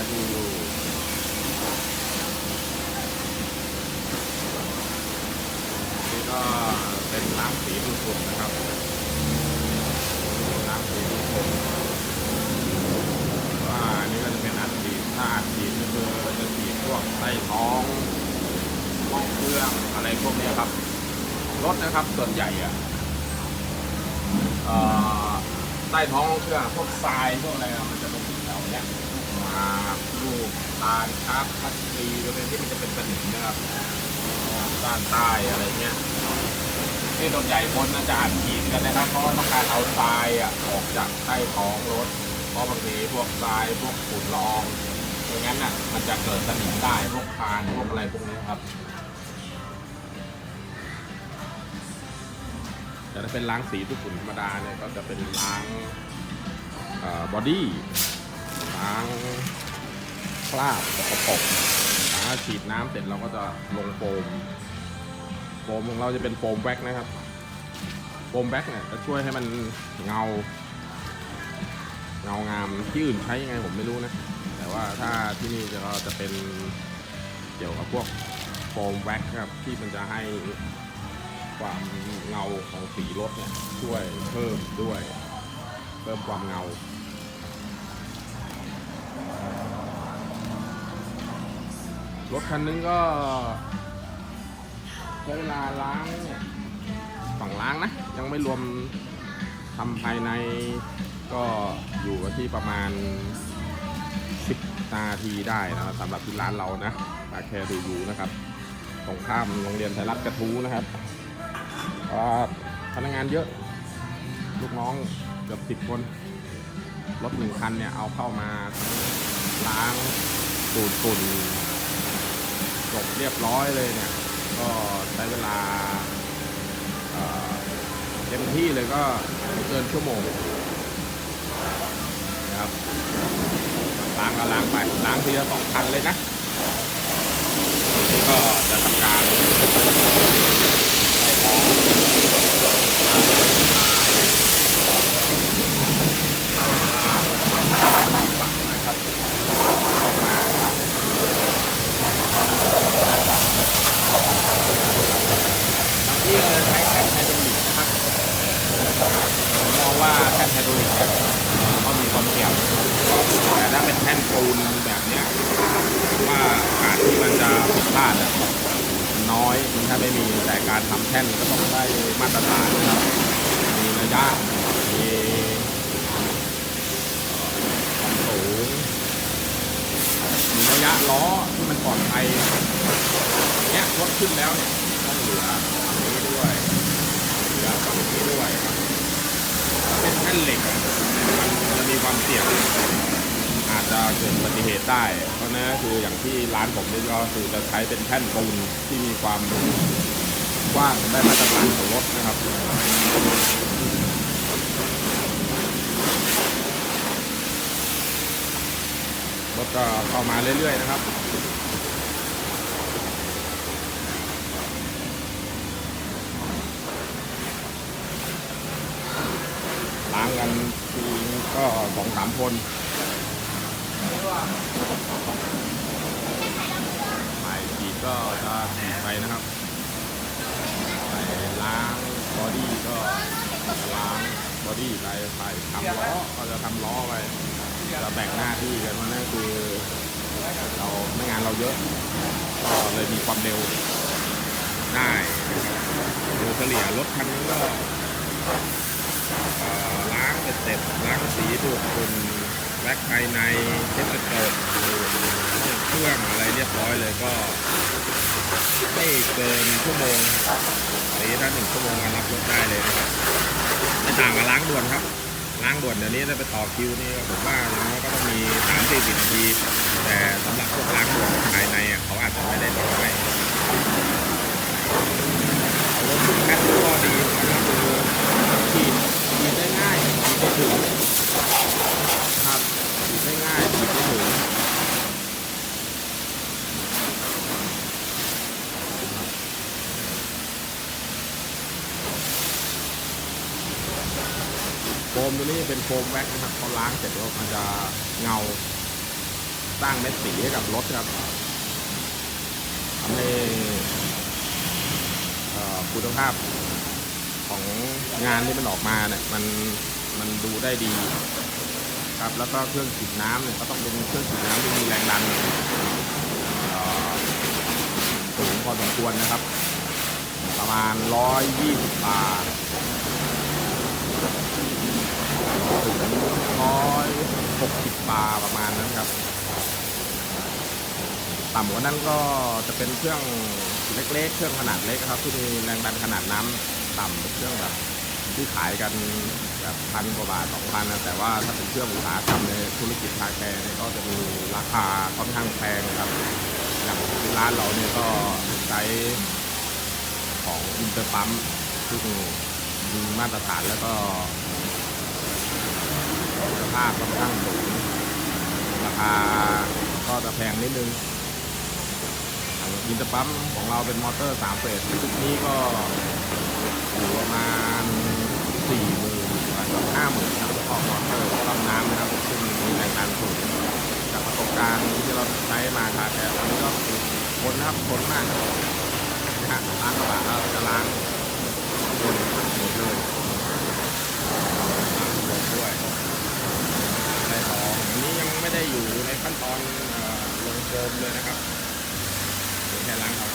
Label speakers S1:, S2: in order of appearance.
S1: ร์ทูยูนี่ก็เป็นล้างสีทุกคนนะครับล้างสีทุกคนว่านนี้ก็จะเป็นอัดฉีดถ้าอัดฉีดก็คือจะฉีดพวกไส้ท้องห้องเครื่องอะไรพวกนี้ครับรถนะครับส่วนใหญ่อะใต้ท้องเครื่องพวกทรายพวกอะไร ลูกตาลครับพัชรีบริเวณที่มันจะเป็นสนิมนะครับด้านใต้อะไรเงี้ยที่ส่วใหญ่คนน่าจะอัดฉีดกันนะครับเพราะว่าต้องการเอาทรายอะออกจากใต้ท้องรถเพราะบางทีพวกทรายพวกฝุ่นละอองอย่างนั้นน่ะมันจะเกิดสนิมได้พวกพานพวกอะไรพวกนี้ครับแต่ถ้าเป็นล้างสีทุกฝุ่นธรรมดาเนี่ยก็จะเป็นล้างบอดี้ ล้างคราบสกปรกล้าฉีดน้ำเสร็จเราก็จะลงโฟม โฟมของเราจะเป็นโฟมแบ็กนะครับ โฟมแบ็กเนี่ยจะช่วยให้มันเงา เงางามที่อื่นใช้ยังไงผมไม่รู้นะ แต่ว่าถ้าที่นี่จะก็จะเป็นเกี่ยวกับพวกโฟมแว็กครับที่มันจะให้ความเงาของสีรถเนี่ยช่วยเพิ่มด้วย เพิ่มความเงา รถคันนึงก็ใช้เวลาล้างฝั่งล้างนะ ยังไม่รวมทำภายในก็อยู่ที่ประมาณ 10 นาทีได้นะสำหรับที่ร้านเรานะปาแคร์ดูยูนะครับตรงข้ามโรงเรียนไทยรัฐกระทู้นะครับพนักงานเยอะ ลูกน้องเกือบสิบคน รถหนึ่งคันเนี่ยเอาเข้ามาล้างสูดฝุ่นจบเรียบร้อยเลยเนี่ย ก็ใช้เวลาเต็มที่เลยก็ไม่เกินชั่วโมงนะครับล้างก็ล้างไปล้างทีละสองคันเลยนะก็จะทำการใส่ของนะครับออกมาที่เราใช้แท่นไฮดรอลิกนะครับผมม องว่าแท่นไฮดรอลิกเนี่ยก็มีความเสี่ยงแต่ถ้าเป็นแท่นปูนแบบเนี้ยว่ากาสที่มันจะผิดพลาดอะมันน้อยถ้าไม่มีแต่การทำแท่นก็ต้องได้มาตรฐานนะครับมีระยะมีความสูงมีระยะล้อที่มันปลอดภัยเนี้ยรถขึ้นแล้วเนี่ยต้องเหลือฝั่งนี้ด้วยเหลือฝั่งนี้ด้วยครับถ้าเป็นแท่นเหล็กมันจะมีความเสี่ยง อาจจะเกิดอุบัติเหตุได้ เพราะนั่นคืออย่างที่ร้านผมนี่ก็คือจะใช้เป็นแท่นปูนที่มีความกว้างได้มาตรฐานของรถนะครับรถก็เข้ามาเรื่อยๆนะครับางกันทีก็สองสามคนหมายฉีก็จะฉีดไปนะครับไปล้างบอดี้ก็จะล้างบอดี้ไปไปทำล้อก็จะทำล้อไปจะแบ่งหน้าที่กันว่านั่นคือเราไม่งานเราเยอะก็เลยมีความเร็วได้โดยเฉลี่ยรถคันนี้ก็ ล้างเสร็จล้างสีดูดฝุ่นแว็กภายในเช็ดกระจกดูดเครื่องอะไรเรียบร้อยเลยก็ไม่เกินชั่วโมงสีถ้าหนึ่งชั่วโมงมารับรถได้เลยนะครับไม่ต่างกับล้างด่วนครับ ล้างด่วนเดี๋ยวนี้ถ้าไปต่อคิวนี่ผมว่าอย่างน้อยก็ต้องมีสามสี่สิบนาทีแต่สำหรับพวกล้างด่วนอะเขาอาจจะไม่ได้ต่อไว้เอารถทุกแพ็คก็ดีนะครับคือฉีดฉีดได้ง่ายฉีดได้ถึงครับฉีดได้ง่ายฉีดได้ถึงโฟ มตัวนี้เป็นโฟมแว็กนะครับเขาล้างเสร็จแล้วมันจะเงา สร้างเม็ดสีให้กับรถครับทำให้คุณภาพของงานที่มันออกมาเนี่ยมันมันดูได้ดีครับแล้วก็เครื่องฉีดน้ำเนี่ยก็ต้องเป็นเครื่องฉีดน้ำที่มีแรงดันสูงพอสมควรนะครับ ประมาณ 120บาร์ ถึง160บาประมาณนั้นครับ ต่ำกว่านั้นก็จะเป็นเครื่องเล็กๆ เครื่องขนาดเล็กครับ ที่มีแรงดันขนาดน้ำต่ำเป็นเครื่องแบบที่ขายกันแบบพันกว่าบาทสองพันนะแต่ว่าถ้าเป็นเครื่องอุตสาหกรรมในธุรกิจคาแคร์เนี่ยก็จะมีราคาค่อนข้างแพงครับอย่างที่ร้านเราเนี่ยก็ใช้ของอินเตอร์ปั๊มซึ่งมีมาตรฐานแล้วก็ คุณภาพค่อนข้างสูงราคาก็จะแพงนิดนึงอินเตอร์ปั๊มของเราเป็นมอเตอร์สามเฟสชุดนี้ก็อยู่ประมาณสี่หมื่นกับห้าหมื่นครับออกมอเตอร์ต้มน้ำนะครับซึ่งมีแรงดันสูงจากประสบการณ์ที่เราใช้มาค่ะแต่วันนี้ก็ทนนะครับทนมากนะฮะล้างกระบะก็จะล้างทนหมดเลยล้างหมดด้วยในต่ออันนี้ยังไม่ได้อยู่ในขั้นตอนเอ่อลง โฟมเลยนะครับเดี๋ยวจะล้างเอา